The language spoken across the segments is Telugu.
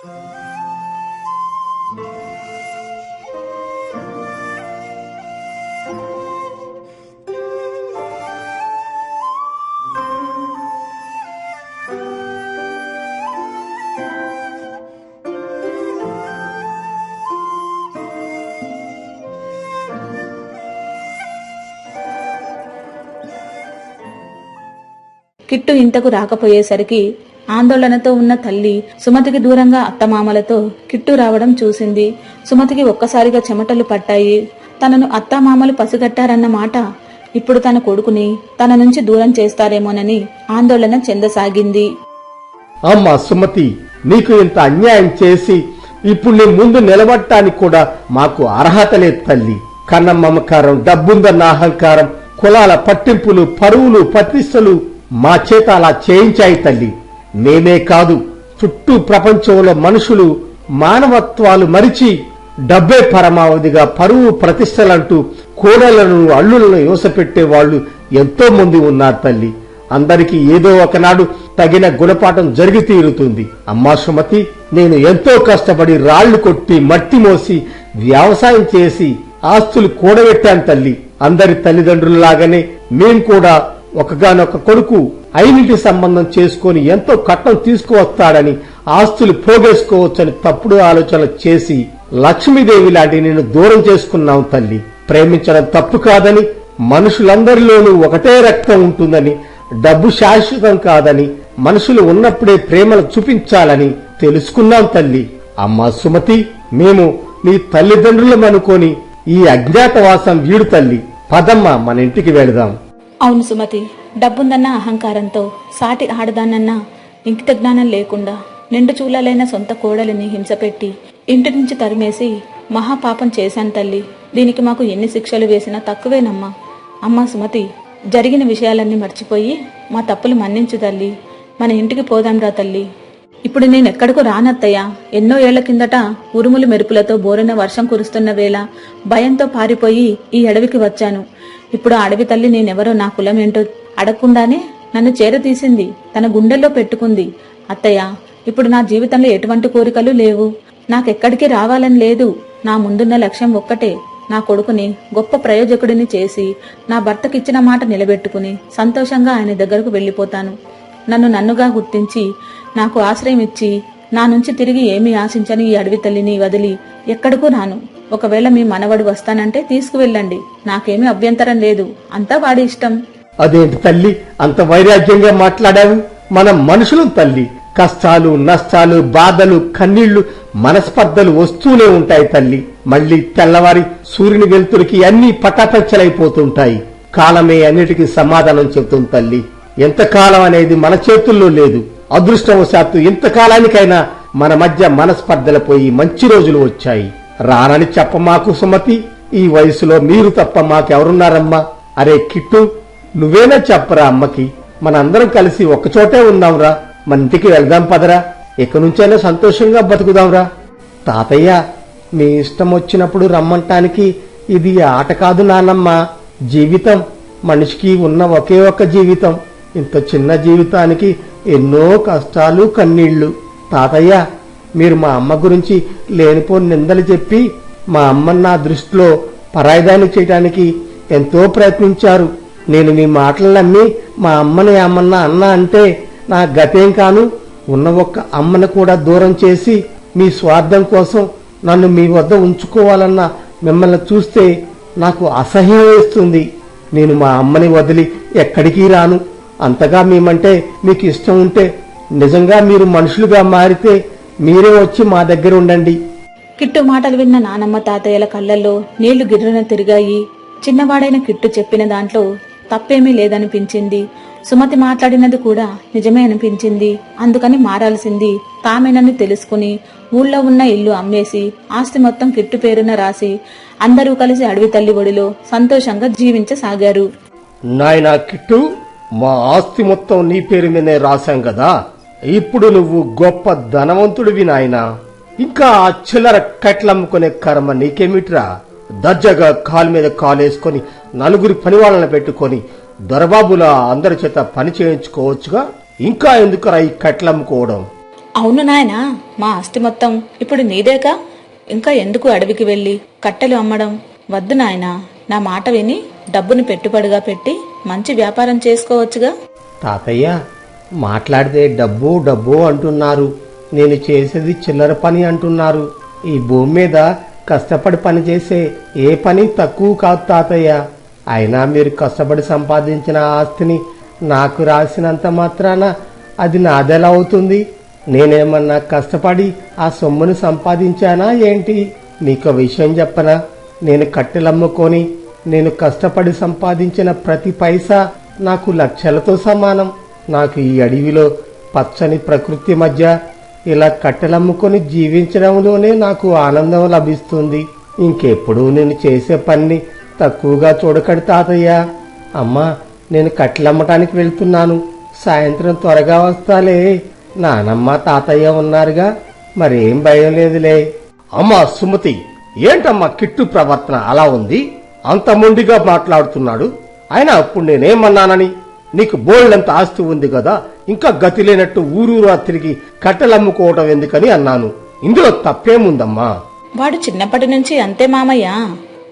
కిట్టు ఇంతకు రాకపోయేసరికి ఆందోళనతో ఉన్న తల్లి సుమతికి దూరంగా అత్తమామలతో కిట్టు రావడం చూసింది. సుమతికి ఒక్కసారిగా చెమటలు పట్టాయి. తనను అత్తమామలు పసిగట్టారన్న మాట ఇప్పుడు తన కొడుకుని తన నుంచి దూరం చేస్తారేమోనని ఆందోళన చెందసాగింది. అమ్మా సుమతి నీకు ఇంత అన్యాయం చేసి ఇప్పుడు నీ ముందు నిలబడటానికి కూడా మాకు అర్హత లేదు తల్లి. కన్న మమకారం డబ్బుందన్న అహంకారం కులాల పట్టింపులు పరువులు ప్రతిష్టలు మా చేత అలా చేయించాయి తల్లి. నేనే కాదు చుట్టూ ప్రపంచంలో మనుషులు మానవత్వాలు మరిచి డబ్బే పరమావధిగా పరువు ప్రతిష్టలంటూ కోడలను అల్లులను యోసపెట్టే వాళ్ళు ఎంతో మంది ఉన్నారు తల్లి. అందరికీ ఏదో ఒకనాడు తగిన గుణపాఠం జరిగి తీరుతుంది. అమ్మా సుమతి నేను ఎంతో కష్టపడి రాళ్ళు కొట్టి మట్టి మోసి వ్యవసాయం చేసి ఆస్తులు కూడబెట్టాను తల్లి. అందరి తల్లిదండ్రులలాగానే మేం కూడా ఒకగానొక కొడుకు ఐనింటి సంబంధం చేసుకొని ఎంతో కట్నం తీసుకువస్తాడని ఆస్తులు పోగేసుకోవచ్చని తప్పుడు ఆలోచన చేసి లక్ష్మీదేవి లాంటి నేను దూరం చేసుకున్నాం తల్లి. ప్రేమించడం తప్పు కాదని మనుషులందరిలోనూ ఒకటే రక్తం ఉంటుందని డబ్బు శాశ్వతం కాదని మనుషులు ఉన్నప్పుడే ప్రేమను చూపించాలని తెలుసుకున్నాం తల్లి. అమ్మా సుమతి మేము నీ తల్లిదండ్రులం అనుకొని ఈ అజ్ఞాతవాసం వీడు తల్లి. పదమ్మ మన ఇంటికి వెళదాం. అవును సుమతి. డబ్బుందన్న అహంకారంతో సాటి ఆడదానన్న ఇంకిత జ్ఞానం లేకుండా నిండు చూలలైన సొంత కోడలిని హింసపెట్టి ఇంటి నుంచి తరిమేసి మహాపాపం చేశాను తల్లి. దీనికి మాకు ఎన్ని శిక్షలు వేసినా తక్కువేనమ్మా. అమ్మా సుమతి జరిగిన విషయాలన్నీ మర్చిపోయి మా తప్పులు మన్నించు తల్లి. మన ఇంటికి పోదాంరా తల్లి. ఇప్పుడు నేను ఎక్కడికో రానత్తయ్యా. ఎన్నో ఏళ్ళ కిందట ఉరుములు మెరుపులతో బోరిన వర్షం కురుస్తున్న వేళ భయంతో పారిపోయి ఈ అడవికి వచ్చాను. ఇప్పుడు ఆ అడవి తల్లి నేనెవరో నా కులం ఏంటో అడగకుండానే నన్ను చేరతీసింది తన గుండెల్లో పెట్టుకుంది. అత్తయ్య ఇప్పుడు నా జీవితంలో ఎటువంటి కోరికలు లేవు. నాకెక్కడికి రావాలని లేదు. నా ముందున్న లక్ష్యం ఒక్కటే నా కొడుకుని గొప్ప ప్రయోజకుడిని చేసి నా భర్తకిచ్చిన మాట నిలబెట్టుకుని సంతోషంగా ఆయన దగ్గరకు వెళ్ళిపోతాను. నన్ను నన్నుగా గుర్తించి నాకు ఆశ్రయం ఇచ్చి నా నుంచి తిరిగి ఏమీ ఆశించని ఈ అడవి తల్లిని వదిలి ఎక్కడకు రాను. ఒకవేళ మీ మనవడు వస్తానంటే తీసుకువెళ్ళండి. నాకేమీ అభ్యంతరం లేదు. అంతా వాడి ఇష్టం. అదేంటి తల్లి? అంత వైరాగ్యంగా మాట్లాడావు? మనం మనుషులం తల్లి. కష్టాలు నష్టాలు బాధలు కన్నీళ్ళు మనస్పర్ధలు వస్తూనే ఉంటాయి తల్లి. మళ్ళీ తెల్లవారి సూర్యుని వెలుతురికి అన్ని పటాపంచలైపోతుంటాయి. కాలమే అన్నిటికీ సమాధానం చెబుతుంది తల్లి. ఎంతకాలం అనేది మన చేతుల్లో లేదు. అదృష్టవశాత్తు ఇంతకాలానికైనా మన మధ్య మనస్పర్ధలు పోయి మంచి రోజులు వచ్చాయి. రానని చెప్ప మాకు సుమతి. ఈ వయసులో మీరు తప్ప మాకెవరున్నారమ్మా? అరే కిట్టు నువ్వేనా చెప్పరా అమ్మకి? మనందరం కలిసి ఒక్కచోటే ఉందాంరా. మన ఇంటికి వెళ్దాం పదరా. ఇక నుంచైనా సంతోషంగా బతుకుదాంరా. తాతయ్య మీ ఇష్టం వచ్చినప్పుడు రమ్మంటానికి ఇది ఆట కాదు నానమ్మ. జీవితం మనిషికి ఉన్న ఒకే ఒక్క జీవితం. ఇంత చిన్న జీవితానికి ఎన్నో కష్టాలు కన్నీళ్ళు తాతయ్య మీరు మా అమ్మ గురించి లేనిపోని నిందలు చెప్పి మా అమ్మ నా దృష్టిలో పరాయిదాన్ని చేయడానికి ఎంతో ప్రయత్నించారు. నేను మీ మాటలు నమ్మి మా అమ్మని అమ్మన్న అన్న అంటే నా గతేం కాను ఉన్న ఒక్క అమ్మను కూడా దూరం చేసి మీ స్వార్థం కోసం నన్ను మీ వద్ద ఉంచుకోవాలన్న మిమ్మల్ని చూస్తే నాకు అసహ్యం వేస్తుంది. నేను మా అమ్మని వదిలి ఎక్కడికి రాను. అంతగా మేమంటే మీకు ఇష్టం ఉంటే నిజంగా మీరు మనుషులుగా మారితే మీరే వచ్చి మా దగ్గర ఉండండి. కిట్టు మాటలు విన్న నానమ్మ తాతయ్యల కళ్ళల్లో నీళ్ళు గిర్రన తిరిగాయి. చిన్నవాడైన కిట్టు చెప్పిన దాంట్లో తప్పేమీ లేదనిపించింది. సుమతి మాట్లాడినది కూడా నిజమే అనిపించింది. అందుకని మారాల్సింది. తామేనని తెలుసుకుని ఊళ్ళో ఉన్న ఇల్లు అమ్మేసి ఆస్తి మొత్తం కిట్టు పేరున రాసి అందరూ కలిసి అడవి తల్లి ఒడిలో సంతోషంగా జీవించసాగారు. నాయనా కిట్టు మా ఆస్తి మొత్తం నీ పేరు మీదే రాశాం కదా. ఇప్పుడు నువ్వు గొప్ప ధనవంతుడివి నాయన. ఇంకా ఆ చిల్లర కట్లమ్ముకునే కర్మ నీకేమిట్రా? దర్జాగా కాలు మీద కాలేసుకొని నలుగురి పనివాళ్ళని పెట్టుకొని దొరబాబుల అందరి చేత పని చేయించుకోవచ్చుగా. ఇంకా ఎందుకురా ఈ కట్లమ్ముకోవడం? అవును నాయనా మా ఆస్తి మొత్తం ఇప్పుడు నీదేకా ఇంకా ఎందుకు అడవికి వెళ్ళి కట్టెలు అమ్మడం? వద్దు నాయనా నా మాట విని డబ్బుని పెట్టుబడిగా పెట్టి మంచి వ్యాపారం చేసుకోవచ్చుగా? తాతయ్య మాట్లాడితే డబ్బు డబ్బు అంటున్నారు. నేను చేసేది చిల్లర పని అంటున్నారు. ఈ భూమి మీద కష్టపడి పని చేసే ఏ పని తక్కువ కాదు తాతయ్య. అయినా మీరు కష్టపడి సంపాదించిన ఆస్తిని నాకు రాసినంత మాత్రాన అది నాదెలా అవుతుంది? నేనేమన్నా కష్టపడి ఆ సొమ్మును సంపాదించానా ఏంటి? మీకు విషయం చెప్పనా? నేను కట్టెలమ్ముకొని నేను కష్టపడి సంపాదించిన ప్రతి పైసా నాకు లక్షలతో సమానం. నాకు ఈ అడవిలో పచ్చని ప్రకృతి మధ్య ఇలా కట్టెలమ్ముకొని జీవించడంలోనే నాకు ఆనందం లభిస్తుంది. ఇంకెప్పుడు నేను చేసే పని తక్కువగా చూడకండి తాతయ్య. అమ్మా నేను కట్టెలమ్మటానికి వెళ్తున్నాను. సాయంత్రం త్వరగా వస్తాలే. నానమ్మ తాతయ్య ఉన్నారుగా. మరేం భయం లేదులే. అమ్మా సుమతి ఏంటమ్మా కిట్టు ప్రవర్తన అలా ఉంది? అంత మొండిగా మాట్లాడుతున్నాడు. అయినా అప్పుడు నేనేమన్నానని? నీకు బోల్డంత ఆస్తి ఉంది కదా ఇంకా గతి లేనట్టు ఊరూరా తిరిగి కట్టెలమ్ముకోవటం ఎందుకని అన్నాను. ఇందులో తప్పేముందమ్మా? వాడు చిన్నప్పటి నుంచి అంతే మామయ్య.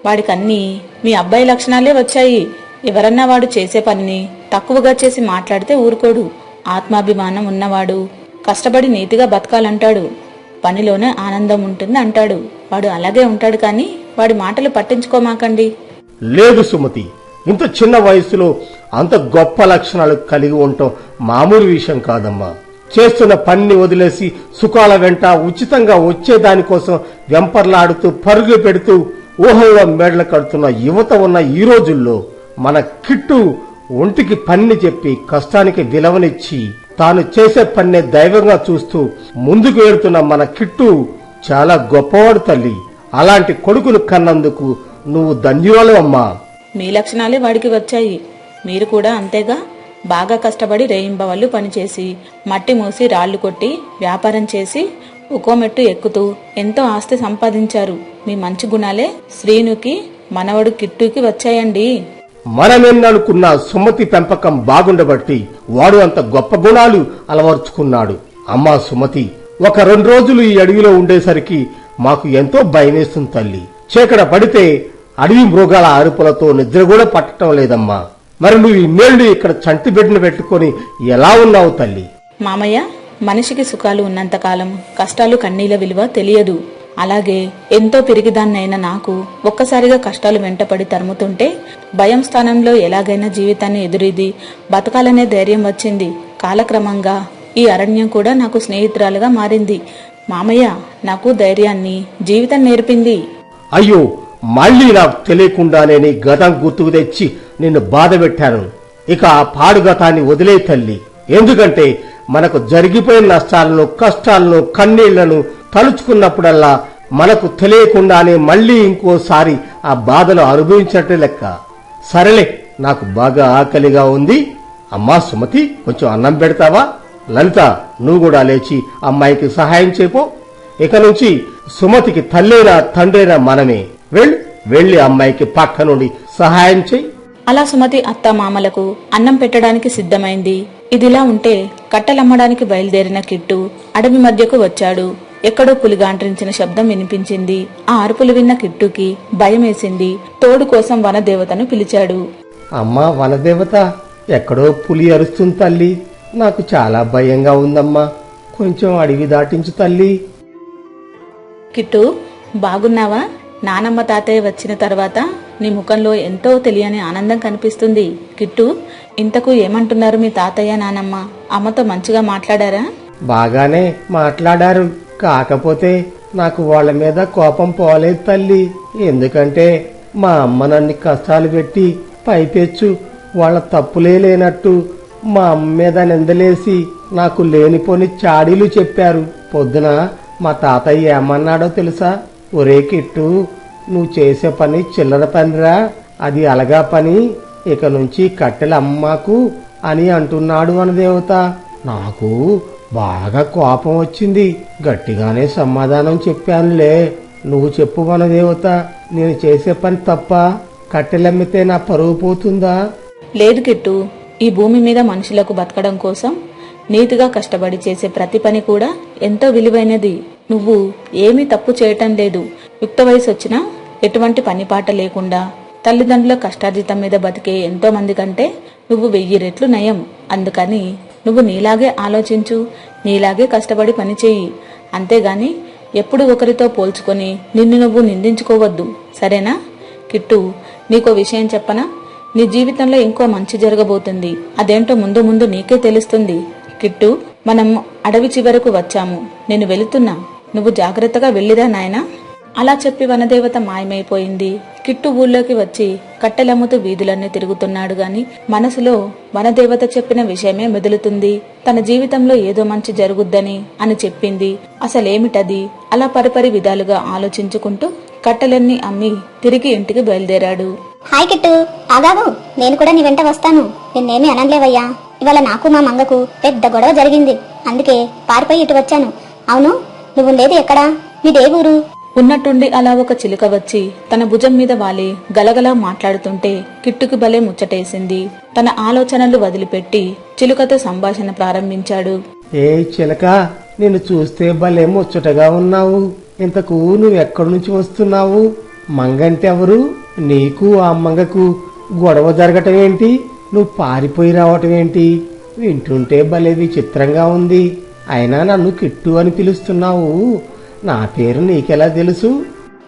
వాడికన్నీ మీ అబ్బాయి లక్షణాలే వచ్చాయి. ఎవరన్నా వాడు చేసే పనిని తక్కువగా చేసి మాట్లాడితే ఊరుకోడు. ఆత్మాభిమానం ఉన్నవాడు కష్టపడి నీతిగా బతకాలంటాడు. పనిలోనే ఆనందం ఉంటుంది అంటాడు. వాడు అలాగే ఉంటాడు కానీ వాడి మాటలు పట్టించుకోమాకండి. లేదు సుమతి ఇంత చిన్న వయసులో అంత గొప్ప లక్షణాలు కలిగి ఉండటం మామూలు విషయం కాదమ్మా. చేస్తున్న పనిని వదిలేసి సుఖాల వెంట ఉచితంగా వచ్చే దానికోసం వెంపర్లాడుతూ పరుగు పెడుతూ ఊహల్లో మేడలు కడుతున్న యువత ఉన్న ఈ రోజుల్లో మన కిట్టు ఒంటికి పన్ని చెప్పి కష్టానికి విలువనిచ్చి తాను చేసే పన్నే దైవంగా చూస్తూ ముందుకు వెళ్తున్న మన కిట్టు చాలా గొప్పవాడు తల్లి. అలాంటి కొడుకును కన్నందుకు నువ్వు ధన్యురాలు అమ్మా. మీ లక్షణాలే వాడికి వచ్చాయి. మీరు కూడా అంతేగా? బాగా కష్టపడి రేయింబవళ్ళు పనిచేసి మట్టి మూసి రాళ్ళు కొట్టి వ్యాపారం చేసి ఒక్కో మెట్టు ఎక్కుతూ ఎంతో ఆస్తి సంపాదించారు. మీ మంచి గుణాలే శ్రీనుకి మనవడు కిట్టుకి వచ్చాయండి. మనమెన్ననుకున్న సుమతి పెంపకం బాగుండబట్టి వాడు అంత గొప్ప గుణాలు అలవర్చుకున్నాడు. అమ్మా సుమతి ఒక రెండు రోజులు ఈ అడవిలో ఉండేసరికి మాకు ఎంతో భయమేస్తుంది తల్లి. చీకట పడితే అడవి మృగాల అరుపులతో నిద్ర కూడా పట్టడం లేదమ్మా. మరి నువ్వు ఇన్నేళ్ళు ఇక్కడ చంటి బిడ్డను పెట్టుకొని ఎలా ఉన్నావు తల్లి? మామయ్య మనిషికి సుఖాలు ఉన్నంతకాలం కష్టాలు కన్నీల విలువ తెలియదు. అలాగే ఎంతో పెరిగిదాన్నైన నాకు ఒక్కసారిగా కష్టాలు వెంటపడి తరుముతుంటే భయం స్థానంలో ఎలాగైనా జీవితాన్ని ఎదురీది. బతకాలనే ధైర్యం వచ్చింది. కాలక్రమంగా ఈ అరణ్యం కూడా నాకు స్నేహితురాలుగా మారింది. మామయ్య నాకు ధైర్యాన్ని జీవితం నేర్పింది. అయ్యో మళ్ళీ నాకు తెలియకుండానే నీ గతం గుర్తుకు తెచ్చి నిన్ను బాధ పెట్టాను ఇక ఆ పాడు గతాన్ని వదిలే తల్లి. ఎందుకంటే మనకు జరిగిపోయిన నష్టాలను కష్టాలను కన్నీళ్ళను తలుచుకున్నప్పుడల్లా మనకు తెలియకుండానే మళ్ళీ ఇంకోసారి ఆ బాధను అనుభవించినట్టే లెక్క. సరేలే నాకు బాగా ఆకలిగా ఉంది. అమ్మా సుమతి కొంచెం అన్నం పెడతావా? లలిత నువ్వు కూడా లేచి అమ్మాయికి సహాయం చేపో. ఇక నుంచి సుమతికి తల్లేనా తండ్రేనా మనమే. వెళ్ళి వెళ్ళి అమ్మాయికి పక్క నుండి సహాయం చేయి. అలా సుమతి అత్త మామలకు అన్నం పెట్టడానికి సిద్ధమైంది. ఇదిలా ఉంటే కట్టలమ్మడానికి బయలుదేరిన కిట్టు అడవి మధ్యకు వచ్చాడు. ఎక్కడో పులిగాంట్రించిన శబ్దం వినిపించింది. ఆ అరుపులు విన్న కిట్టుకి భయమేసింది. తోడు కోసం వనదేవతను పిలిచాడు. అమ్మా వనదేవత ఎక్కడో పులి అరుస్తుంది తల్లి. నాకు చాలా భయంగా ఉందమ్మా. కొంచెం అడవి దాటించు తల్లి. కిట్టు బాగున్నావా? నానమ్మ తాతయ్య వచ్చిన తర్వాత నీ ముఖంలో ఎంతో తెలియని ఆనందం కనిపిస్తుంది. కిట్టు ఇంతకు ఏమంటున్నారు మీ తాతయ్య నానమ్మ? అమ్మతో మంచిగా మాట్లాడారా? బాగానే మాట్లాడారు. కాకపోతే నాకు వాళ్ళ మీద కోపం పోలేదు తల్లి. ఎందుకంటే మా అమ్మ నన్ను కష్టాలు పెట్టి పైపెచ్చు. వాళ్ళ తప్పులే లేనట్టు మా అమ్మ మీద నిందలేసి నాకు లేనిపోని చాడీలు చెప్పారు. పొద్దున మా తాతయ్య ఏమన్నాడో తెలుసా? ఒరే కిట్టు నువ్వు చేసే పని చిల్లర పనిరా. అది అలగా పని. ఇక నుంచి కట్టెల అమ్మకు అని అంటున్నాడు వనదేవత నాకు బాగా కోపం వచ్చింది. గట్టిగానే సమాధానం చెప్పానులే. నువ్వు చెప్పు వనదేవత నేను చేసే పని తప్ప కట్టెలమ్మితే నా పరువు పోతుందా? లేదు కిట్టు ఈ భూమి మీద మనుషులకు బతకడం కోసం నీతిగా కష్టపడి చేసే ప్రతి పని కూడా ఎంతో విలువైనది. నువ్వు ఏమీ తప్పు చేయటం లేదు. యుక్త వయసు వచ్చినా ఎటువంటి పనిపాట లేకుండా తల్లిదండ్రుల కష్టార్జితం మీద బతికే ఎంతో మంది కంటే నువ్వు వెయ్యి రెట్లు నయం. అందుకని నువ్వు నీలాగే ఆలోచించు నీలాగే కష్టపడి పనిచేయి. అంతేగాని ఎప్పుడు ఒకరితో పోల్చుకొని నిన్ను నువ్వు నిందించుకోవద్దు. సరేనా? కిట్టు నీకో విషయం చెప్పనా? నీ జీవితంలో ఇంకో మంచి జరగబోతుంది. అదేంటో ముందు ముందు నీకే తెలుస్తుంది. కిట్టు మనం అడవి చివరకు వచ్చాము. నేను వెళుతున్నా. నువ్వు జాగ్రత్తగా వెళ్ళిరా నాయనా. అలా చెప్పి వనదేవత మాయమైపోయింది. కిట్టు ఊళ్ళోకి వచ్చి కట్టెలమ్ముతూ వీధులన్నీ తిరుగుతున్నాడు గాని మనసులో వనదేవత చెప్పిన విషయమే మెదులుతుంది. తన జీవితంలో ఏదో మంచి జరుగుద్దని అని చెప్పింది. అసలేమిటది? అలా పరిపరి విధాలుగా ఆలోచించుకుంటూ కట్టెలన్నీ అమ్మి తిరిగి ఇంటికి బయలుదేరాడు. హాయ్ కిట్టు. ఆగాగు. నేను కూడా నీ వెంట వస్తాను. నిన్నేమి అనలేవయ్యా. ఇవాళ నాకు మా మంగకు పెద్ద గొడవ జరిగింది. అందుకే పారిపోయి ఇటు వచ్చాను. అవును? నువ్వు లేదు ఎక్కడా? మీదే ఊరు ఉన్నట్టుండి అలా ఒక చిలుక వచ్చి తన భుజం మీద వాలి గలగలా మాట్లాడుతుంటే కిట్టుకి భలే ముచ్చటేసింది. తన ఆలోచనలు వదిలిపెట్టి చిలుకతో సంభాషణ ప్రారంభించాడు. ఏ చిలక నిన్ను చూస్తే భలే ముచ్చటగా ఉన్నావు. ఇంతకు నువ్వు ఎక్కడి నుంచి వస్తున్నావు? మంగంటే ఎవరు? నీకు ఆ మంగకు గొడవ జరగటం ఏంటి? నువ్వు పారిపోయి రావటం ఏంటి? వింటుంటే భలే విచిత్రంగా ఉంది. అయినా నన్ను కిట్టు అని పిలుస్తున్నావు. నా పేరు నీకెలా తెలుసు?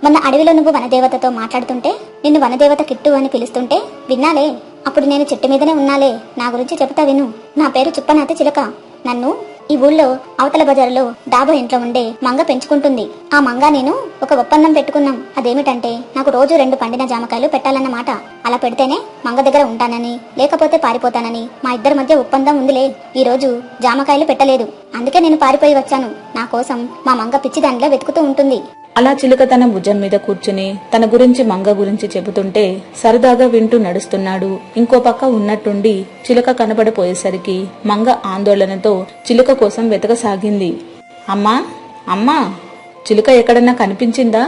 మొన్న అడవిలో నువ్వు వనదేవతతో మాట్లాడుతుంటే నిన్ను వనదేవత కిట్టు అని పిలుస్తుంటే విన్నాలే అప్పుడు నేను చెట్టు మీదనే ఉన్నాలే నా గురించి చెబుతా విను. నా పేరు చుప్పనాథ చిలక. నన్ను ఈ ఊళ్ళో అవతల బజారులో డాబా ఇంట్లో ఉండే మంగ పెంచుకుంటుంది. ఆ మంగ నేను ఒక ఒప్పందం పెట్టుకున్నాం. అదేమిటంటే నాకు రోజు రెండు పండిన జామకాయలు పెట్టాలన్నమాట. అలా పెడితేనే మంగ దగ్గర ఉంటానని లేకపోతే పారిపోతానని మా ఇద్దరి మధ్య ఒప్పందం ఉందిలే. ఈ రోజు జామకాయలు పెట్టలేదు. అందుకే నేను పారిపోయి వచ్చాను. నా కోసం మా మంగ పిచ్చి దానిలో వెతుకుతూ ఉంటుంది. అలా చిలుక తన భుజం మీద కూర్చుని తన గురించి మంగ గురించి చెబుతుంటే సరదాగా వింటూ నడుస్తున్నాడు. ఇంకో పక్క ఉన్నట్టుండి చిలుక కనబడిపోయేసరికి మంగ ఆందోళనతో చిలుక కోసం వెతకసాగింది. అమ్మా! అమ్మా! చిలుక ఎక్కడన్నా కనిపించిందా?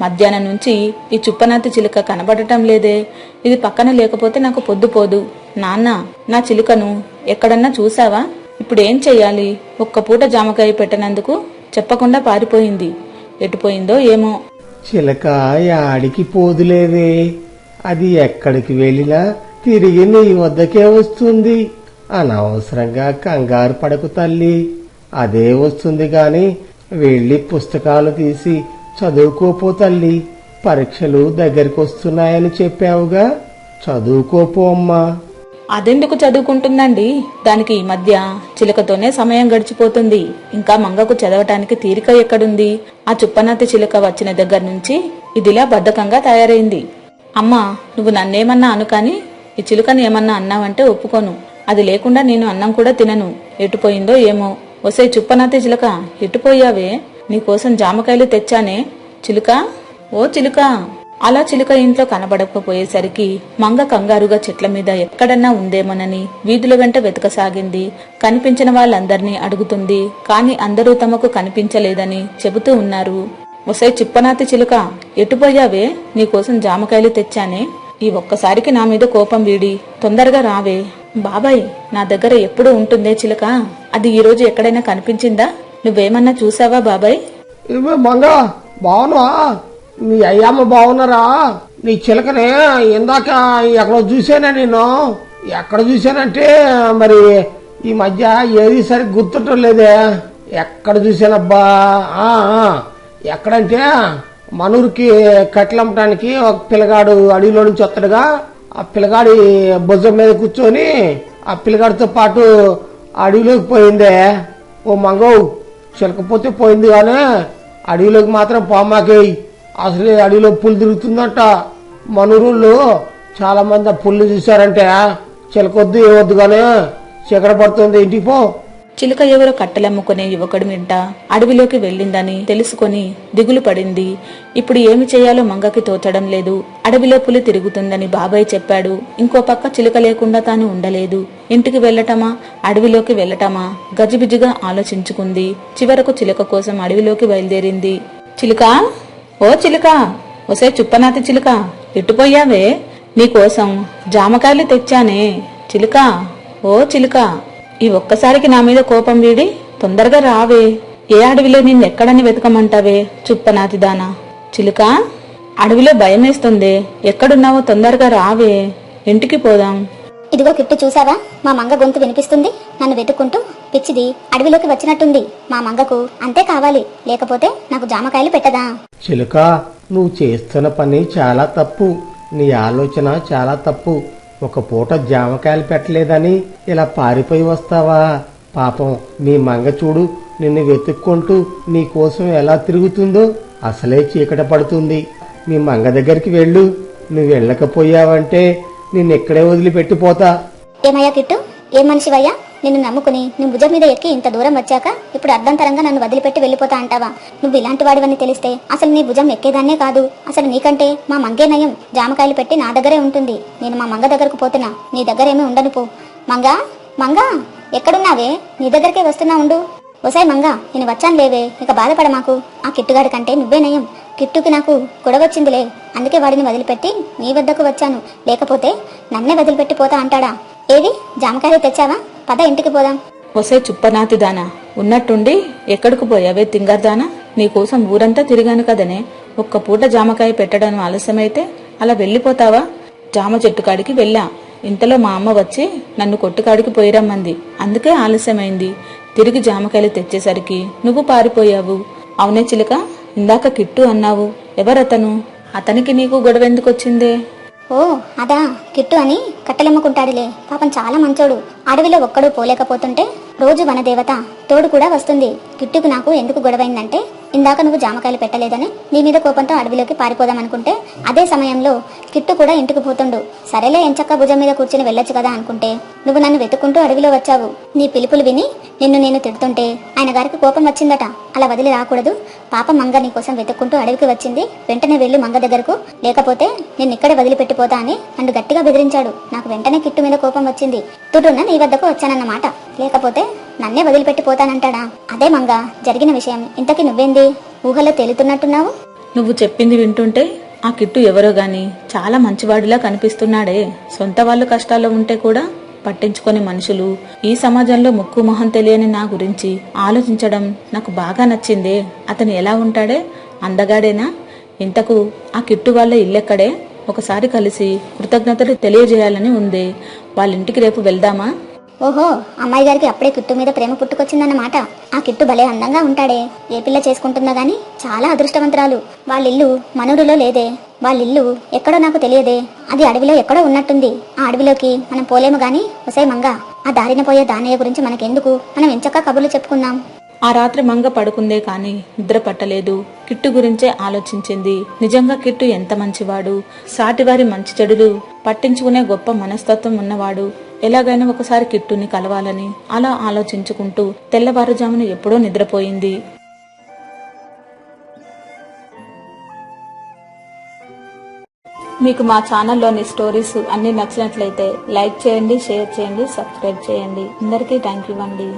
మధ్యాహ్నం నుంచి ఈ చుప్పనాతి చిలుక కనబడటం లేదే. ఇది పక్కన లేకపోతే నాకు పొద్దుపోదు నాన్న నా చిలుకను ఎక్కడన్నా చూసావా ఇప్పుడు ఏం చెయ్యాలి? ఒక్క పూట జామకాయ పెట్టనందుకు చెప్పకుండా పారిపోయింది. ఎటుపోయిందో ఏమో. చిలక యాడికి పోదులేదే అది ఎక్కడికి వెళ్ళినా తిరిగి నీ వద్దకే వస్తుంది. అనవసరంగా కంగారు పడకు తల్లి. అదే వస్తుంది గాని వెళ్ళి పుస్తకాలు తీసి చదువుకోపో తల్లి. పరీక్షలు దగ్గరికి వస్తున్నాయని చెప్పావుగా. చదువుకోపో అమ్మా. అదెందుకు చదువుకుంటుందండి? దానికి ఈ మధ్య చిలుకతోనే సమయం గడిచిపోతుంది. ఇంకా మంగకు చదవటానికి తీరిక ఎక్కడుంది? ఆ చుప్పనాతి చిలుక వచ్చిన దగ్గర నుంచి ఇదిలా బద్ధకంగా తయారైంది. అమ్మా నువ్వు నన్నేమన్నా అను కాని ఈ చిలుకని ఏమన్నా అన్నావంటే ఒప్పుకోను. అది లేకుండా నేను అన్నం కూడా తినను. ఎటుపోయిందో ఏమో. ఒసే చుప్పనాతి చిలుక ఎటుపోయావే నీకోసం జామకాయలు తెచ్చానే. చిలుక? ఓ చిలుక! అలా చిలుక ఇంట్లో కనబడకపోయేసరికి మంగ కంగారుగా చెట్ల మీద ఎక్కడన్నా ఉందేమోనని వీధుల వెంట వెతకసాగింది. కనిపించిన వాళ్ళందర్నీ అడుగుతుంది కాని అందరూ తమకు కనిపించలేదని చెబుతూ ఉన్నారు. ఒసే చిప్పనాతి చిలుక ఎటుపోయావే నీకోసం జామకాయలు తెచ్చానే? ఈ ఒక్కసారికి నా మీద కోపం వీడి తొందరగా రావే. బాబాయ్ నా దగ్గర ఎప్పుడూ ఉంటుందే చిలుక? అది ఈ రోజు ఎక్కడైనా కనిపించిందా? నువ్వేమన్నా చూసావా బాబాయ్? ఇవ్వ బావునా మీ అయ్యమ్మ బాగున్నారా? నీ చిలకనే ఇందాక ఎక్కడో చూసానా నేను ఎక్కడ చూశానంటే మరి ఈ మధ్య ఏది సరి గుర్తుండటం లేదే. ఎక్కడ చూశానబ్బా? ఎక్కడంటే మనూరికి కట్టెలమ్మటానికి ఒక పిల్లగాడు అడవిలో నుంచి వస్తాడుగా. ఆ పిల్లగాడి భుజం మీద కూర్చొని ఆ పిల్లగాడితో పాటు అడవిలోకి పోయిందే. ఓ మంగవు చిలకపోతే పోయింది కానీ అడవిలోకి మాత్రం పోమాకేయి. అసలే అడవిలో పుల్లు తిరుగుతుందంట. మనూరులో చాలా మంది ఆ పుల్లు చూసారంటే చిలకొద్దు ఏవద్దు కానీ చీకట పడుతుంది ఇంటికి పో. చిలుక ఎవరో కట్టెలమ్ముకునే యువకుడు వింట అడవిలోకి వెళ్ళిందని తెలుసుకొని దిగులు పడింది. ఇప్పుడు ఏమి చేయాలో మంగకి తోచడం లేదు. అడవిలో పులి తిరుగుతుందని బాబాయ్ చెప్పాడు. ఇంకో పక్క చిలుక లేకుండా తాను ఉండలేదు. ఇంటికి వెళ్ళటమా? అడవిలోకి వెళ్ళటమా? గజిబిజిగా ఆలోచించుకుంది. చివరకు చిలుక కోసం అడవిలోకి బయలుదేరింది. చిలుక? ఓ చిలుక ఒసే చుప్పనాతి చిలుక ఎట్టుపోయావే నీకోసం జామకాయలు తెచ్చానే చిలుక ఓ చిలుక. ఈ ఒక్కసారికి నా మీద కోపం వీడి తొందరగా రావే. ఏ అడవిలో నిన్నెక్కడని వెతకమంటావే చుప్పనాతిదానా చిలుక అడవిలో భయమేస్తుంది. ఎక్కడున్నావో తొందరగా రావే. ఇంటికి పోదాం. ఇదిగో కిట్టు చూసావా? మా మంగ గొంతు వినిపిస్తుంది. నన్ను వెతుక్కుంటూ పిచ్చిది అడవిలోకి వచ్చినట్టుంది. మా మంగకు అంతే కావాలి. లేకపోతే నాకు జామకాయలు పెట్టదా? చిలుక నువ్వు చేస్తున్న పని చాలా తప్పు. నీ ఆలోచన చాలా తప్పు. ఒక పూట జామకాయలు పెట్టలేదని ఇలా పారిపోయి వస్తావా? పాపం నీ మంగ చూడు నిన్ను వెతుక్కుంటూ నీ కోసం ఎలా తిరుగుతుందో అసలే చీకట పడుతుంది. నీ మంగ దగ్గరికి వెళ్ళు. నువ్వు వెళ్ళకపోయావంటే నిన్నెక్కడే వదిలిపెట్టిపోతా. ఏమయ్యా కిట్టు? ఏ మనిషివయ్యా? నిన్ను నమ్ముకుని నీ భుజం మీద ఎక్కి ఇంత దూరం వచ్చాక ఇప్పుడు అర్ధంతరంగా నన్ను వదిలిపెట్టి వెళ్ళిపోతా అంటావా? నువ్వు ఇలాంటి వాడివని తెలిస్తే అసలు నీ భుజం ఎక్కేదాన్నే కాదు. అసలు నీకంటే మా మంగే నయం జామకాయలు పెట్టి నా దగ్గరే ఉంటుంది. నేను మా మంగ దగ్గరకు పోతున్నా. నీ దగ్గరేమీ ఉండను పో. మంగా? మంగా? ఎక్కడున్నావే? నీ దగ్గరికే వస్తున్నా ఉండు. ఒసాయి మంగా నేను వచ్చాను లేవే. ఇక బాధపడ మాకు. ఆ కిట్టుగాడి కంటే నువ్వే నయం. కిట్టుకి నాకు గొడవచ్చిందిలే అందుకే వాడిని వదిలిపెట్టి నీ వద్దకు వచ్చాను. లేకపోతే నన్నే వదిలిపెట్టి పోతా అంటాడా? ఏది? జామకాయ తెచ్చావా? పద ఇంటికి పోదాం. ఒసే చుప్పనాతి దానా ఉన్నట్టుండి ఎక్కడికి పోయావే తింగర్దానా నీకోసం ఊరంతా తిరిగాను కదనే. ఒక్క పూట జామకాయ పెట్టడం ఆలస్యమైతే అలా వెళ్ళిపోతావా? జామ చెట్టు కాడికి వెళ్ళా. ఇంతలో మా అమ్మ వచ్చి నన్ను కొట్టుకాడికి పోయిరమ్మంది. అందుకే ఆలస్యమైంది. తిరిగి జామకాయలు తెచ్చేసరికి నువ్వు పారిపోయావు. అవునే చిలుక ఇందాక కిట్టు అన్నావు. ఎవరతను? అతనికి నీకు గొడవ ఎందుకు వచ్చిందే ఓ అదా కిట్టు అని కట్టెలెమ్ముకుంటాడులే. పాపం చాలా మంచోడు. అడవిలో ఒక్కడూ పోలేకపోతుంటే రోజు వనదేవత తోడు కూడా వస్తుంది. కిట్టుకు నాకు ఎందుకు గొడవైందంటే ఇందాక నువ్వు జామకాయలు పెట్టలేదని నీ మీద కోపంతో అడవిలోకి పారిపోదాం అనుకుంటే అదే సమయంలో కిట్టు కూడా ఇంటికి పోతుండు. సరేలే ఎంచక్క భుజం మీద కూర్చుని వెళ్ళొచ్చు కదా అనుకుంటే. నువ్వు నన్ను వెతుక్కుంటూ అడవిలో వచ్చావు. నీ పిలుపులు విని నిన్ను నేను తిడుతుంటే ఆయన గారికి కోపం వచ్చిందట. అలా వదిలి రాకూడదు. పాప మంగ నీ కోసం వెతుక్కుంటూ అడవికి వచ్చింది. వెంటనే వెళ్ళి మంగ దగ్గరకు. లేకపోతే నేను ఇక్కడే వదిలిపెట్టిపోతా అని నన్ను గట్టిగా బెదిరించాడు. నాకు వెంటనే కిట్టు మీద కోపం వచ్చింది. తుడున్న నీ వద్దకు వచ్చానన్నమాట. లేకపోతే నన్నే వదిలిపెట్టి పోతానంటాడా అదే మంగ జరిగిన విషయం. ఇంతకీ నువ్వేంది? ఊహలో తేలుతున్నట్టున్నావు? నువ్వు చెప్పింది వింటుంటే ఆ కిట్టు ఎవరో గాని చాలా మంచివాడిలా కనిపిస్తున్నాడే. సొంత వాళ్ళు కష్టాల్లో ఉంటే కూడా పట్టించుకునే మనుషులు ఈ సమాజంలో ముక్కు మొహం తెలియని నా గురించి ఆలోచించడం నాకు బాగా నచ్చిందే. అతను ఎలా ఉంటాడే? అందగాడేనా? ఇంతకు ఆ కిట్టు వాళ్ళ ఇల్లెక్కడే? ఒకసారి కలిసి కృతజ్ఞతలు తెలియజేయాలని ఉంది. వాళ్ళ ఇంటికి రేపు వెళ్దామా? ఓహో అమ్మాయి గారికి అప్పుడే కిట్టు మీద ప్రేమ పుట్టుకొచ్చిందన్నమాట ఆ కిట్టు భలే అందంగా ఉంటాడే. ఏ పిల్ల చేసుకుంటుందా గాని చాలా అదృష్టవంతురాలు. వాళ్ళిల్లు మనూరులో లేదే. వాళ్ళిల్లు ఎక్కడో నాకు తెలియదే. అది అడవిలో ఎక్కడో ఉన్నట్టుంది. ఆ అడవిలోకి మనం పోలేము గాని ఒసై మంగ ఆ దారిన పోయే దానయ్య గురించి మనకెందుకు? మనం ఎంచక్క కబుర్లు చెప్పుకుందాం. ఆ రాత్రి మంగ పడుకుందే కాని నిద్ర పట్టలేదు. కిట్టు గురించే ఆలోచించింది. నిజంగా కిట్టు ఎంత మంచివాడు? సాటివారి మంచి చెడులు పట్టించుకునే గొప్ప మనస్తత్వం ఉన్నవాడు. ఎలాగైనా ఒకసారి కిట్టుని కలవాలని అలా ఆలోచించుకుంటూ తెల్లవారుజామున ఎప్పుడో నిద్రపోయింది. మీకు మా ఛానల్లోని స్టోరీస్ అన్నీ నచ్చినట్లయితే లైక్ చేయండి షేర్ చేయండి సబ్స్క్రైబ్ చేయండి. అందరికీ థ్యాంక్ యూ అండి.